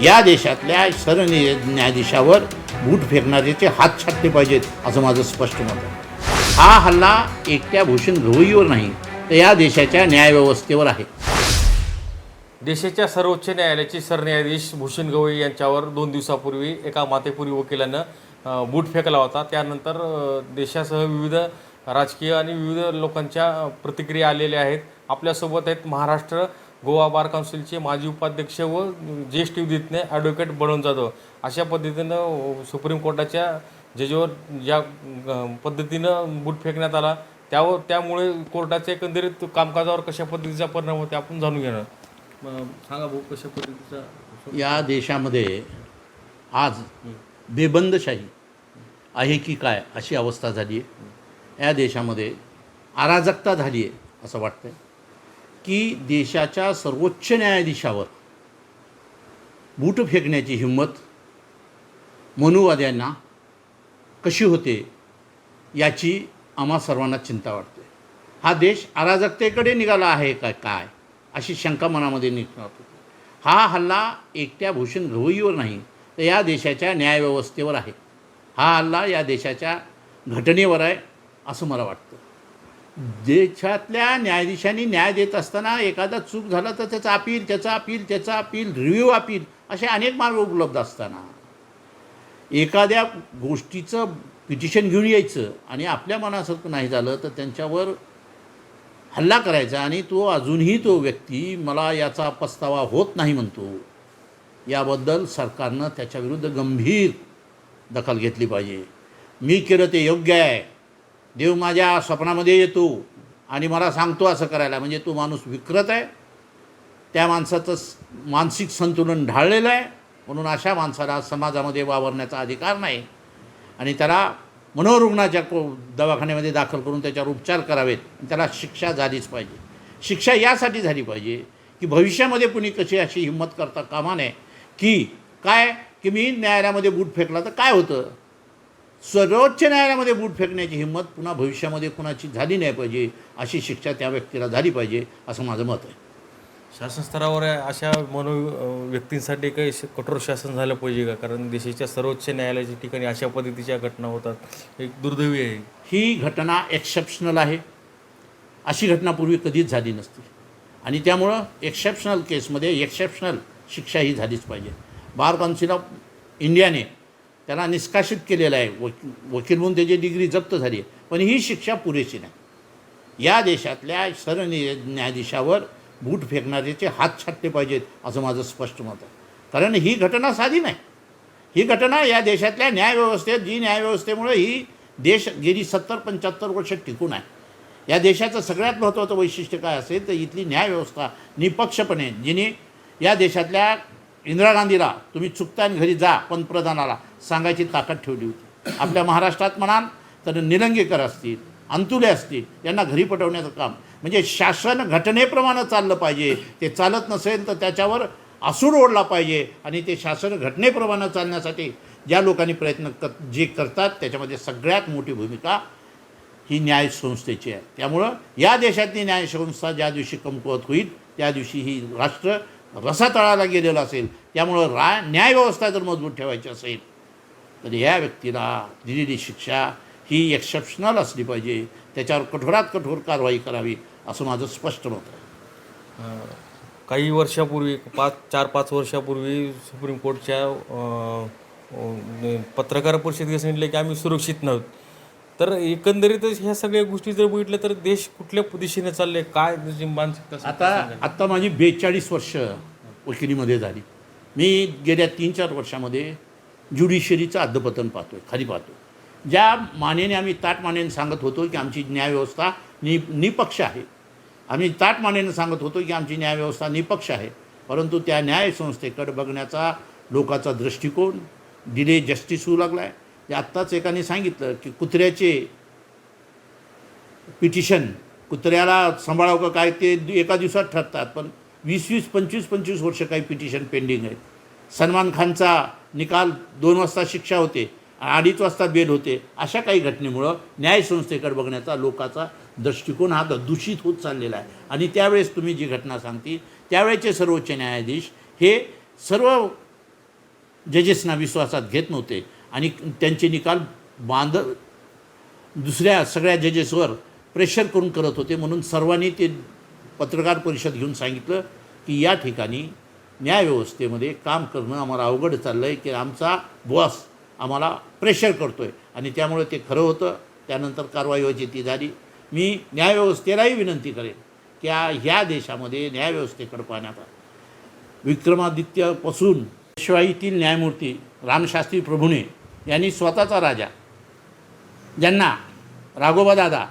या देशातल्या सरन्यायाधीशावर न्यायाधीशावर बूट फेकणाऱ्याचे हात छाटले पाहिजेत असं माझं स्पष्ट मत आहे. हा हल्ला एकट्या भूषण गवईवर नाही तर या देशाच्या न्यायव्यवस्थेवर आहे. देशाच्या सर्वोच्च न्यायालयाचे सरन्यायाधीश भूषण गवई यांच्यावर दोन दिवसापूर्वी एका मातेपुरी वकिलानं बूट फेकला होता. त्यानंतर देशासह विविध राजकीय आणि विविध लोकांच्या प्रतिक्रिया आलेल्या आहेत. आपल्यासोबत आहेत महाराष्ट्र गोवा बार काउन्सिलचे माजी उपाध्यक्ष व ज्येष्ठ विधिज्ञ ॲडव्होकेट बळवंत जाधव अशा पद्धतीनं सुप्रीम कोर्टाच्या जजेवर ज्या पद्धतीनं बूट फेकण्यात आला त्यावर त्यामुळे कोर्टाच्या एकंदरीत कामकाजावर कशा पद्धतीचा परिणाम होते आपण जाणून घेणार. मग सांगा भाऊ कशा पद्धतीचा या देशामध्ये आज बेबंदशाही आहे की काय अशी अवस्था झाली आहे या देशामध्ये अराजकता झाली आहे असं वाटतं की देशाच्या सर्वोच्च न्यायाधीशावर बूट फेकण्याची हिंमत मनुवाद्यांना कशी होते याची आम्हा सर्वांना चिंता वाटते. हा देश अराजकतेकडे निघाला आहे का काय अशी शंका मनामध्ये निघणार होती. हा हल्ला एकट्या भूषण गवईवर नाही तर या देशाच्या न्यायव्यवस्थेवर आहे. हा हल्ला या देशाच्या घटनेवर आहे असं मला वाटतं. देशातल्या न्यायाधीशांनी न्याय देत असताना एखादा चूक झाला तर त्याचं अपील त्याचं अपील त्याचं अपील रिव्ह्यू अपील असे अनेक मार्ग उपलब्ध असताना. एखाद्या गोष्टीचं पिटिशन घेऊन यायचं आणि आपल्या मनासारखं नाही झालं तर त्यांच्यावर हल्ला करायचा आणि तो अजूनही तो व्यक्ती मला याचा पस्तावा होत नाही म्हणतो. याबद्दल सरकारनं त्याच्याविरुद्ध गंभीर दखल घेतली पाहिजे. मी केलं ते योग्य आहे. देव माझ्या स्वप्नामध्ये येतो आणि मला सांगतो असं करायला. म्हणजे तो माणूस विकृत आहे. त्या माणसाचं मानसिक संतुलन ढाळलेलं आहे. म्हणून अशा माणसाला समाजामध्ये वावरण्याचा अधिकार नाही. आणि त्याला मनोरुग्णाच्या को दवाखान्यामध्ये दाखल करून त्याच्यावर उपचार करावेत. त्याला शिक्षा झालीच पाहिजे. शिक्षा यासाठी झाली पाहिजे की भविष्यामध्ये कुणी कशी अशी हिंमत करता कामा नये. की काय की मी न्यायालयामध्ये बूट फेकला तर काय होतं? सर्वोच्च न्यायालयामध्ये बूट फेकण्याची हिंमत पुन्हा भविष्यामध्ये कुणाची झाली नाही पाहिजे अशी शिक्षा त्या व्यक्तीला झाली पाहिजे असं माझं मत आहे. शासन स्तरावर अशा मनो व्यक्तींसाठी काही कठोर शासन झालं पाहिजे का? कारण देशाच्या सर्वोच्च न्यायालयाच्या ठिकाणी अशा पद्धतीच्या घटना होतात. एक दुर्दैवी आहे. ही घटना एक्सेप्शनल आहे. अशी घटना पूर्वी कधीच झाली नसती. आणि त्यामुळं एक्सेप्शनल केसमध्ये एक्सेप्शनल शिक्षा ही झालीच पाहिजे. बार काउन्सिल ऑफ इंडियाने त्याला निष्कासित केलेलं आहे. वकील वकील म्हणून त्याची डिग्री जप्त झाली आहे. पण ही शिक्षा पुरेशी नाही. या देशातल्या सरन्यायाधीशावर न्यायाधीशावर बूट फेकणाऱ्याचे हात छाटले पाहिजेत असं माझं स्पष्ट मत आहे. कारण ही घटना साधी नाही. ही घटना या देशातल्या न्यायव्यवस्थेत जी न्यायव्यवस्थेमुळे ही देश गेली सत्तर पंच्याहत्तर वर्ष टिकून आहे. या देशाचं सगळ्यात महत्त्वाचं वैशिष्ट्य काय असेल तर इथली न्यायव्यवस्था निपक्षपणे जिने या देशातल्या इंदिरा गांधीला तुम्ही चुकता आणि घरी जा पंतप्रधानाला सांगायची ताकद ठेवली होती. आपल्या महाराष्ट्रात म्हणाल तर निलंगेकर असतील अंतुले असतील यांना घरी पटवण्याचं काम. म्हणजे शासन घटनेप्रमाणे चाललं पाहिजे. ते चालत नसेल तर त्याच्यावर असूड ओढला पाहिजे. आणि ते शासन घटनेप्रमाणे चालण्यासाठी ज्या लोकांनी प्रयत्न कर जे करतात त्याच्यामध्ये सगळ्यात मोठी भूमिका ही न्यायसंस्थेची आहे. त्यामुळं या देशातली न्यायसंस्था ज्या दिवशी कमकुवत होईल त्या दिवशी ही राष्ट्र रसातळाला गेलेला असेल त्यामुळं रा न्यायव्यवस्था जर मजबूत ठेवायची असेल तर या व्यक्तीला दिलेली शिक्षा ही एक्सेप्शनल असली पाहिजे. त्याच्यावर कठोरात कठोर कारवाई करावी असं माझं स्पष्ट मत आहे. काही वर्षापूर्वी पाच चार पाच वर्षापूर्वी सुप्रीम कोर्टच्या पत्रकार परिषदेत सांगितले की आम्ही सुरक्षित नव्हत. तर एकंदरीतच ह्या सगळ्या गोष्टी जर बघितल्या तर देश कुठल्या दिशेने चालले काय त्याची मानसिकता आता आत्ता माझी बेचाळीस वर्ष वकिलीमध्ये झाली. मी गेल्या तीन चार वर्षामध्ये ज्युडिशरीचं अधपतन पाहतो आहे खाली पाहतो ज्या मानेने आम्ही ताट मानेने सांगत होतो की आमची न्यायव्यवस्था नि निपक्ष आहे. आम्ही ताट मानेने सांगत होतो की आमची न्यायव्यवस्था निपक्ष आहे. परंतु त्या न्यायसंस्थेकडे बघण्याचा लोकाचा दृष्टिकोन डिले जस्टिस होऊ लागला आहे आत्ताच एकाने सांगितलं की कुत्र्याचे पिटिशन कुत्र्याला सांभाळावं का काय ते एका दिवसात ठरतात पण वीस वीस पंचवीस पंचवीस वर्ष काही पिटिशन पेंडिंग आहेत. सलमान खानचा निकाल दोन वाजता शिक्षा होते अडीच वाजता बेल होते अशा काही घटनेमुळं न्यायसंस्थेकडे बघण्याचा लोकाचा दृष्टिकोन हा दूषित होत चाललेला आहे. आणि त्यावेळेस तुम्ही जी घटना सांगती त्यावेळेचे सर्वोच्च न्यायाधीश हे सर्व जजेसना विश्वासात घेत नव्हते. आणि त्यांचे निकाल बांध दुसऱ्या सगळ्या जजेसवर प्रेशर करून करत होते म्हणून सर्वांनी ते पत्रकार परिषद घेऊन सांगितलं की या ठिकाणी न्यायव्यवस्थेमध्ये काम करणं आम्हाला अवघड चाललं आहे की आमचा बॉस आम्हाला प्रेशर करतो आहे आणि त्यामुळे ते खरं होतं. त्यानंतर कारवाई व्हायची ती झाली. मी न्यायव्यवस्थेलाही विनंती करेन की ह्या देशामध्ये न्यायव्यवस्थेकडे पाहण्यात विक्रमादित्यपासून पेशवाईतील न्यायमूर्ती रामशास्त्री प्रभूने यांनी स्वतःचा राजा ज्यांना राघोबादादा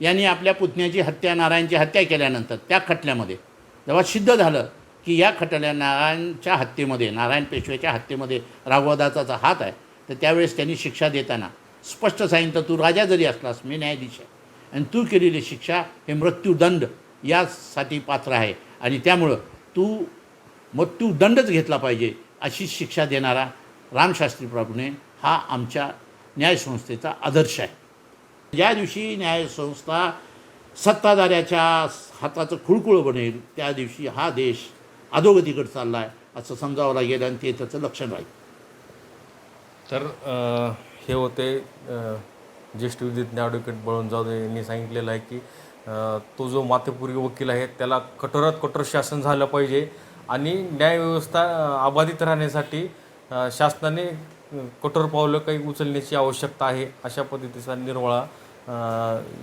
यांनी आपल्या पुतण्याची हत्या नारायणची हत्या केल्यानंतर त्या खटल्यामध्ये जेव्हा सिद्ध झालं की या खटल्या नारायणच्या हत्येमध्ये नारायण पेशव्याच्या हत्येमध्ये राघोबादाचा हात आहे तर त्यावेळेस त्यांनी शिक्षा देताना स्पष्ट सांगितलं तू राजा जरी असलास मी न्यायाधीश आहे. आणि तू केलेली शिक्षा हे मृत्यूदंड यासाठी पात्र आहे. आणि त्यामुळं तू मृत्यूदंडच घेतला पाहिजे अशी शिक्षा देणारा रामशास्त्री प्रभूने हा आमच्या न्यायसंस्थेचा आदर्श आहे. ज्या दिवशी न्यायसंस्था सत्ताधाऱ्याच्या हाताचं खुळकुळ बनेल त्या दिवशी हा देश अधोगतीकडे चालला आहे असं समजावं लागेल आणि ते त्याचं लक्षण राहील. तर हे होते ज्येष्ठ विधिज्ञ ॲडव्होकेट बळून जाधव यांनी सांगितलेलं आहे की तो जो मातेपूर्वी वकील आहे त्याला कठोरात कठोर शासन झालं पाहिजे आणि न्यायव्यवस्था अबाधित राहण्यासाठी शासनाने कठोर पावलं काही उचलण्याची आवश्यकता आहे अशा पद्धतीचा निर्वाळा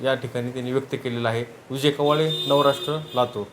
या ठिकाणी त्यांनी व्यक्त केलेला आहे. विजय कवाळे नवराष्ट्र लातूर.